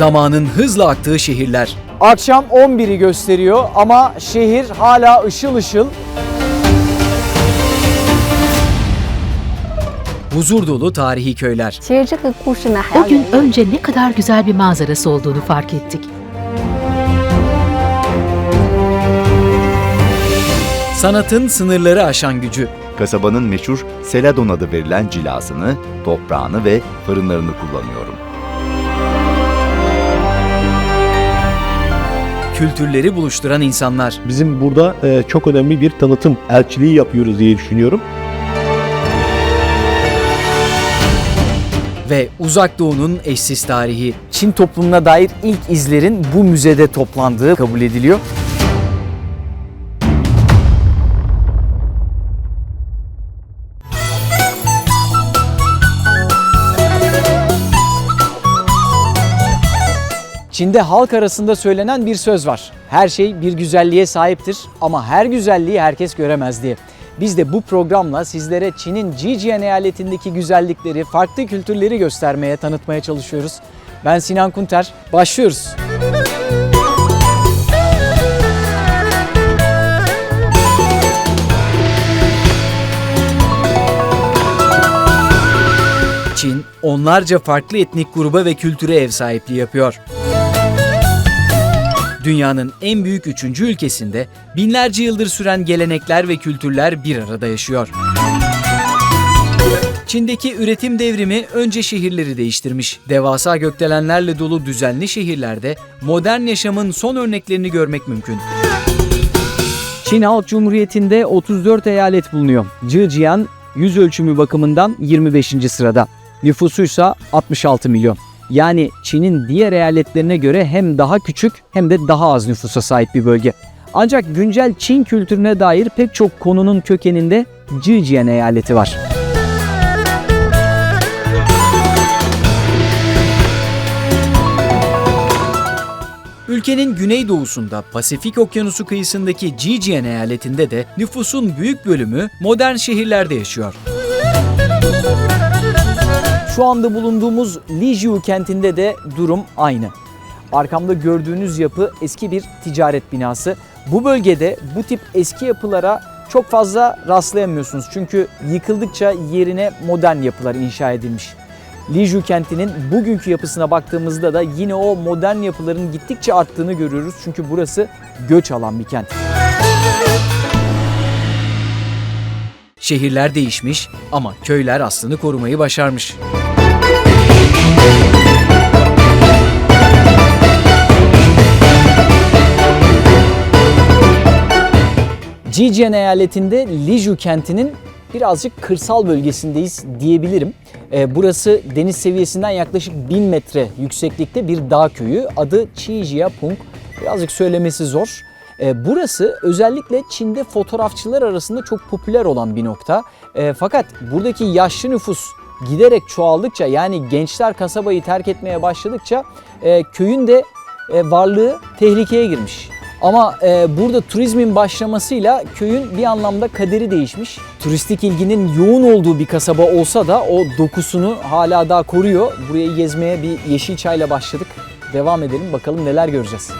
zamanın hızla aktığı şehirler. Akşam 11'i gösteriyor ama şehir hala ışıl ışıl. Huzur dolu tarihi köyler. O gün önce ne kadar güzel bir manzarası olduğunu fark ettik. Sanatın sınırları aşan gücü. Kasabanın meşhur Seladon adı verilen cilasını, toprağını ve fırınlarını kullanıyorum. Kültürleri buluşturan insanlar. Bizim burada e, çok önemli bir tanıtım elçiliği yapıyoruz diye düşünüyorum. Ve Uzak Doğu'nun eşsiz tarihi. Çin toplumuna dair ilk izlerin bu müzede toplandığı kabul ediliyor. Çin'de halk arasında söylenen bir söz var. Her şey bir güzelliğe sahiptir ama her güzelliği herkes göremez diye. Biz de bu programla sizlere Çin'in Jijian eyaletindeki güzellikleri, farklı kültürleri göstermeye, tanıtmaya çalışıyoruz. Ben Sinan Kunter. Başlıyoruz. Çin onlarca farklı etnik gruba ve kültüre ev sahipliği yapıyor. Dünyanın en büyük üçüncü ülkesinde binlerce yıldır süren gelenekler ve kültürler bir arada yaşıyor. Çin'deki üretim devrimi önce şehirleri değiştirmiş. Devasa gökdelenlerle dolu düzenli şehirlerde modern yaşamın son örneklerini görmek mümkün. Çin Halk Cumhuriyeti'nde 34 eyalet bulunuyor. Zhejiang yüz ölçümü bakımından 25. sırada. Nüfusuysa 66 milyon. Yani Çin'in diğer eyaletlerine göre hem daha küçük hem de daha az nüfusa sahip bir bölge. Ancak güncel Çin kültürüne dair pek çok konunun kökeninde Zhejiang eyaleti var. Ülkenin güneydoğusunda Pasifik Okyanusu kıyısındaki Zhejiang eyaletinde de nüfusun büyük bölümü modern şehirlerde yaşıyor. Şu anda bulunduğumuz Lijiu kentinde de durum aynı. Arkamda gördüğünüz yapı eski bir ticaret binası. Bu bölgede bu tip eski yapılara çok fazla rastlayamıyorsunuz. Çünkü yıkıldıkça yerine modern yapılar inşa edilmiş. Liju kentinin bugünkü yapısına baktığımızda da yine o modern yapıların gittikçe arttığını görüyoruz. Çünkü burası göç alan bir kent. Şehirler değişmiş ama köyler aslını korumayı başarmış. Zhejiang eyaletinde Liju kentinin birazcık kırsal bölgesindeyiz diyebilirim. Ee, burası deniz seviyesinden yaklaşık 1000 metre yükseklikte bir dağ köyü. Adı Chijiapung. Birazcık söylemesi zor. Ee, burası özellikle Çin'de fotoğrafçılar arasında çok popüler olan bir nokta. Ee, fakat buradaki yaşlı nüfus giderek çoğaldıkça yani gençler kasabayı terk etmeye başladıkça e, köyün de e, varlığı tehlikeye girmiş. Ama e, burada turizmin başlamasıyla köyün bir anlamda kaderi değişmiş. Turistik ilginin yoğun olduğu bir kasaba olsa da o dokusunu hala daha koruyor. Burayı gezmeye bir yeşil çayla başladık. Devam edelim bakalım neler göreceğiz.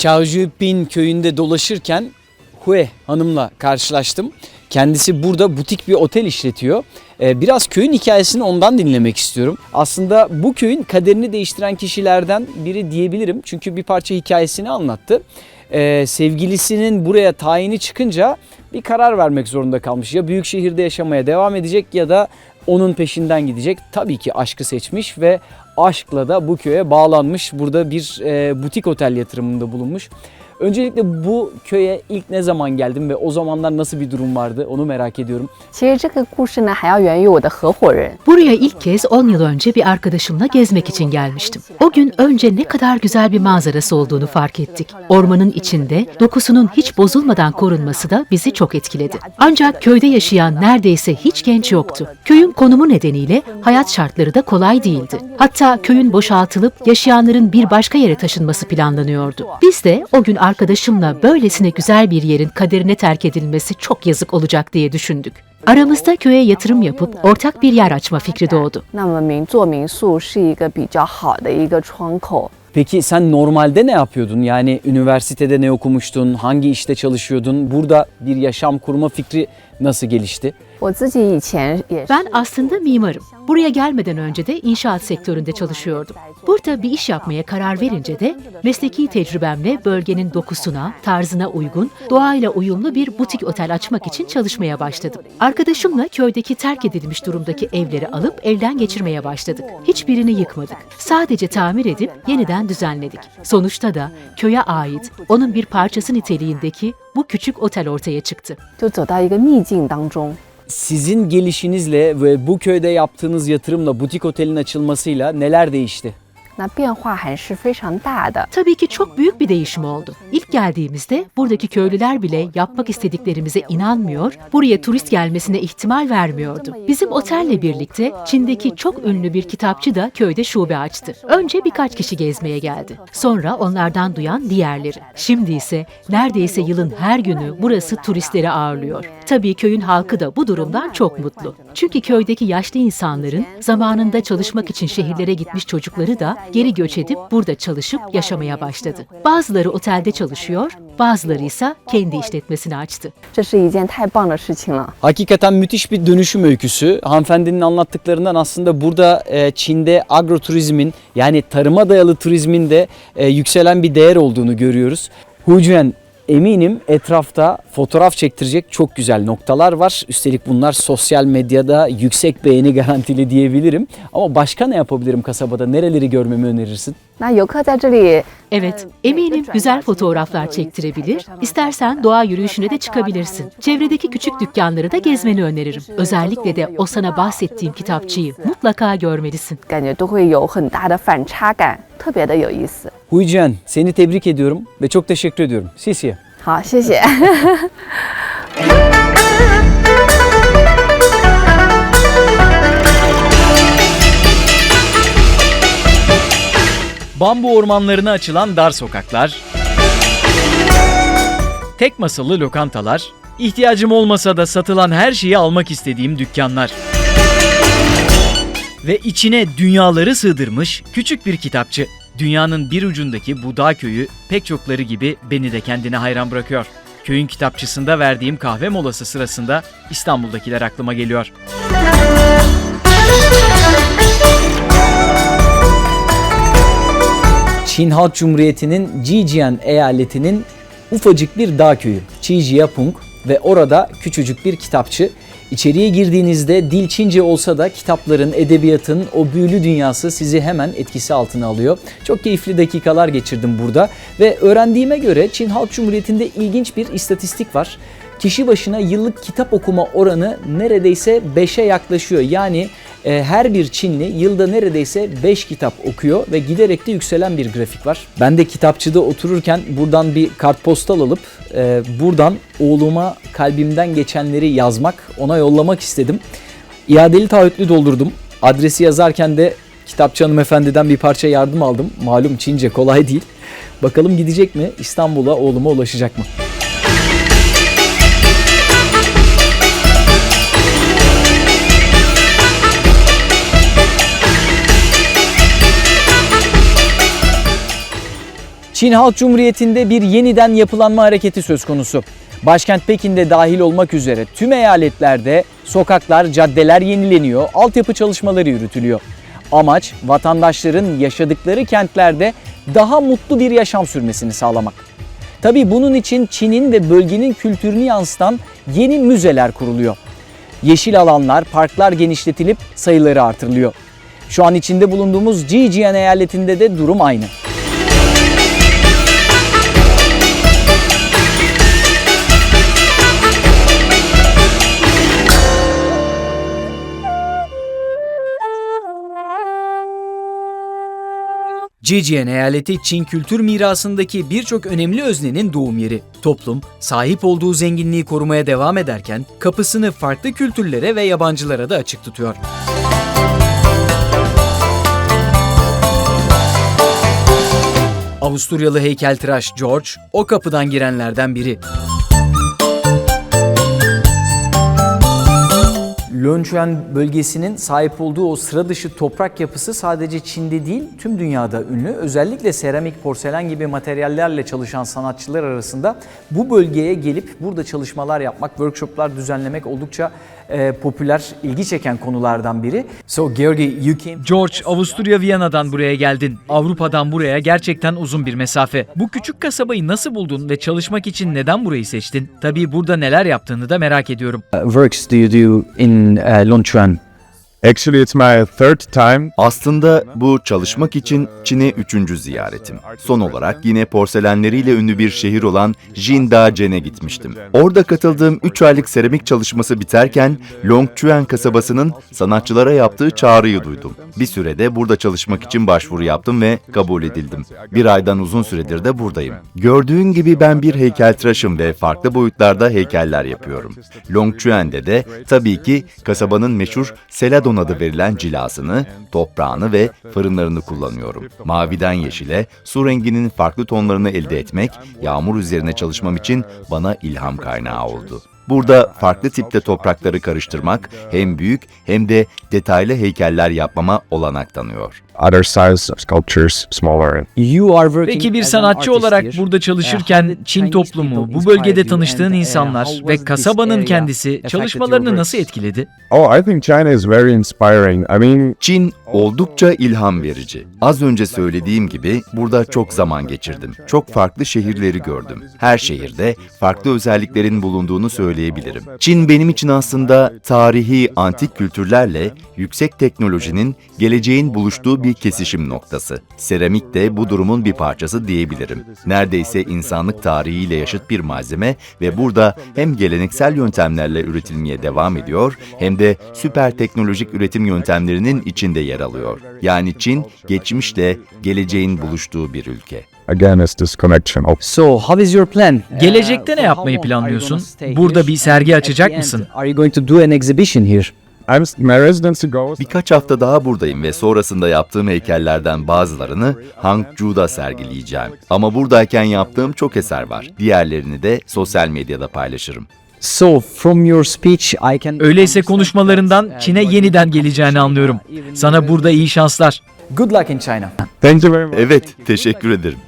Chaojupin köyünde dolaşırken Hue hanımla karşılaştım. Kendisi burada butik bir otel işletiyor. Ee, Biraz köyün hikayesini ondan dinlemek istiyorum. Aslında bu köyün kaderini değiştiren kişilerden biri diyebilirim. Çünkü bir parça hikayesini anlattı. Ee, Sevgilisinin buraya tayini çıkınca bir karar vermek zorunda kalmış. Ya büyük şehirde yaşamaya devam edecek ya da onun peşinden gidecek. Tabii ki aşkı seçmiş ve aşkla da bu köye bağlanmış. Burada bir e, butik otel yatırımında bulunmuş. Öncelikle bu köye ilk ne zaman geldim ve o zamanlar nasıl bir durum vardı onu merak ediyorum. Buraya ilk kez 10 yıl önce bir arkadaşımla gezmek için gelmiştim. O gün önce ne kadar güzel bir manzarası olduğunu fark ettik. Ormanın içinde dokusunun hiç bozulmadan korunması da bizi çok etkiledi. Ancak köyde yaşayan neredeyse hiç genç yoktu. Köyün konumu nedeniyle hayat şartları da kolay değildi. Hatta köyün boşaltılıp yaşayanların bir başka yere taşınması planlanıyordu. Biz de o gün arkadaşlarımızla arkadaşımla böylesine güzel bir yerin kaderine terk edilmesi çok yazık olacak diye düşündük. Aramızda köye yatırım yapıp ortak bir yer açma fikri doğdu. Peki sen normalde ne yapıyordun? Yani üniversitede ne okumuştun? Hangi işte çalışıyordun? Burada bir yaşam kurma fikri nasıl gelişti? 我自己以前也是 Ben aslında mimarım. Buraya gelmeden önce de inşaat sektöründe çalışıyordum. Burada bir iş yapmaya karar verince de mesleki tecrübemle bölgenin dokusuna, tarzına uygun, doğayla uyumlu bir butik otel açmak için çalışmaya başladım. Arkadaşımla köydeki terk edilmiş durumdaki evleri alıp elden geçirmeye başladık. Hiçbirini yıkmadık. Sadece tamir edip yeniden düzenledik. Sonuçta da köye ait, onun bir parçası niteliğindeki bu küçük otel ortaya çıktı. 就走到一个秘境当中。 Sizin gelişinizle ve bu köyde yaptığınız yatırımla butik otelin açılmasıyla neler değişti? Tabii ki çok büyük bir değişim oldu. İlk geldiğimizde buradaki köylüler bile yapmak istediklerimize inanmıyor, buraya turist gelmesine ihtimal vermiyordu. Bizim otelle birlikte Çin'deki çok ünlü bir kitapçı da köyde şube açtı. Önce birkaç kişi gezmeye geldi. Sonra onlardan duyan diğerleri. Şimdi ise neredeyse yılın her günü burası turistleri ağırlıyor. Tabii köyün halkı da bu durumdan çok mutlu. Çünkü köydeki yaşlı insanların zamanında çalışmak için şehirlere gitmiş çocukları da geri göç edip burada çalışıp yaşamaya başladı. Bazıları otelde çalışıyor, bazıları ise kendi işletmesini açtı. Hakikaten müthiş bir dönüşüm öyküsü. Hanımefendinin anlattıklarından aslında burada e, Çin'de agroturizmin yani tarıma dayalı turizmin de e, yükselen bir değer olduğunu görüyoruz. Hujuan eminim etrafta fotoğraf çektirecek çok güzel noktalar var. Üstelik bunlar sosyal medyada yüksek beğeni garantili diyebilirim. Ama başka ne yapabilirim kasabada? Nereleri görmemi önerirsin? 那游客在这里 Evet, eminim güzel fotoğraflar çektirebilir. İstersen doğa yürüyüşüne de çıkabilirsin. Çevredeki küçük dükkanları da gezmeni öneririm. Özellikle de o sana bahsettiğim kitapçıyı mutlaka görmelisin. 感觉都会有很大的反差感， 特别的有意思。 Huicen seni tebrik ediyorum ve çok teşekkür ediyorum. Sisiye. 好，谢谢。 Bambu ormanlarına açılan dar sokaklar, tek masalı lokantalar, ihtiyacım olmasa da satılan her şeyi almak istediğim dükkanlar. Ve içine dünyaları sığdırmış küçük bir kitapçı. Dünyanın bir ucundaki bu dağ köyü pek çokları gibi beni de kendine hayran bırakıyor. Köyün kitapçısında verdiğim kahve molası sırasında İstanbul'dakiler aklıma geliyor. Çin Halk Cumhuriyeti'nin Jijian eyaletinin ufacık bir dağ köyü Chijiapung ve orada küçücük bir kitapçı. İçeriye girdiğinizde dil Çince olsa da kitapların, edebiyatın o büyülü dünyası sizi hemen etkisi altına alıyor. Çok keyifli dakikalar geçirdim burada ve öğrendiğime göre Çin Halk Cumhuriyeti'nde ilginç bir istatistik var. Kişi başına yıllık kitap okuma oranı neredeyse 5'e yaklaşıyor. Yani e, her bir Çinli yılda neredeyse 5 kitap okuyor ve giderek de yükselen bir grafik var. Ben de kitapçıda otururken buradan bir kartpostal alıp e, buradan oğluma kalbimden geçenleri yazmak, ona yollamak istedim. İadeli taahhütlü doldurdum. Adresi yazarken de kitapçı hanımefendiden bir parça yardım aldım. Malum Çince kolay değil. Bakalım gidecek mi? İstanbul'a oğluma ulaşacak mı? Çin Halk Cumhuriyeti'nde bir yeniden yapılanma hareketi söz konusu. Başkent Pekin'de dahil olmak üzere tüm eyaletlerde sokaklar, caddeler yenileniyor, altyapı çalışmaları yürütülüyor. Amaç vatandaşların yaşadıkları kentlerde daha mutlu bir yaşam sürmesini sağlamak. Tabii bunun için Çin'in ve bölgenin kültürünü yansıtan yeni müzeler kuruluyor. Yeşil alanlar, parklar genişletilip sayıları artırılıyor. Şu an içinde bulunduğumuz Jijian eyaletinde de durum aynı. Zhejiang eyaleti Çin kültür mirasındaki birçok önemli öznenin doğum yeri. Toplum, sahip olduğu zenginliği korumaya devam ederken kapısını farklı kültürlere ve yabancılara da açık tutuyor. Avusturyalı heykeltıraş George o kapıdan girenlerden biri. Lönçuen bölgesinin sahip olduğu o sıra dışı toprak yapısı sadece Çin'de değil tüm dünyada ünlü. Özellikle seramik, porselen gibi materyallerle çalışan sanatçılar arasında bu bölgeye gelip burada çalışmalar yapmak, workshoplar düzenlemek oldukça e, popüler, ilgi çeken konulardan biri. So Georgi, you came... George, Avusturya Viyana'dan buraya geldin. Avrupa'dan buraya gerçekten uzun bir mesafe. Bu küçük kasabayı nasıl buldun ve çalışmak için neden burayı seçtin? Tabii burada neler yaptığını da merak ediyorum. works do you do in uh, Longchuan? Actually, it's my third time. Aslında bu çalışmak için Çin'e üçüncü ziyaretim. Son olarak yine porselenleriyle ünlü bir şehir olan Jindajen'e gitmiştim. Orada katıldığım 3 aylık seramik çalışması biterken Longchuan kasabasının sanatçılara yaptığı çağrıyı duydum. Bir sürede burada çalışmak için başvuru yaptım ve kabul edildim. Bir aydan uzun süredir de buradayım. Gördüğün gibi ben bir heykeltıraşım ve farklı boyutlarda heykeller yapıyorum. Longchuan'de de tabii ki kasabanın meşhur Seladon adı verilen cilasını, toprağını ve fırınlarını kullanıyorum. Maviden yeşile, su renginin farklı tonlarını elde etmek, yağmur üzerine çalışmam için bana ilham kaynağı oldu. Burada farklı tipte toprakları karıştırmak hem büyük hem de detaylı heykeller yapmama olanak tanıyor. Other size sculptures, smaller. You are working Peki bir sanatçı olarak burada çalışırken Çin toplumu, bu bölgede tanıştığın uh, insanlar ve kasabanın kendisi çalışmalarını nasıl etkiledi? Oh, I think China is very inspiring. I mean, Çin oldukça ilham verici. Az önce söylediğim gibi burada çok zaman geçirdim. Çok farklı şehirleri gördüm. Her şehirde farklı özelliklerin bulunduğunu söyleyebilirim. Çin benim için aslında tarihi antik kültürlerle yüksek teknolojinin geleceğin buluştuğu bir kesişim noktası. Seramik de bu durumun bir parçası diyebilirim. Neredeyse insanlık tarihiyle yaşıt bir malzeme ve burada hem geleneksel yöntemlerle üretilmeye devam ediyor hem de süper teknolojik üretim yöntemlerinin içinde yer alıyor. Yani Çin geçmişle geleceğin buluştuğu bir ülke. again, it's this connection of So, how is your plan? Gelecekte Uh, ne for yapmayı planlıyorsun? Burada bir sergi açacak mısın? Are you going to do an exhibition here? I'm my residency goes. Birkaç hafta daha buradayım ve sonrasında yaptığım heykellerden bazılarını Hangzhou'da sergileyeceğim. Ama buradayken yaptığım çok eser var. Diğerlerini de sosyal medyada paylaşırım. So, from your speech I can Öyleyse konuşmalarından Çin'e yeniden geleceğini anlıyorum. Sana burada iyi şanslar. Good luck in China. Thank you very much. Evet, teşekkür ederim.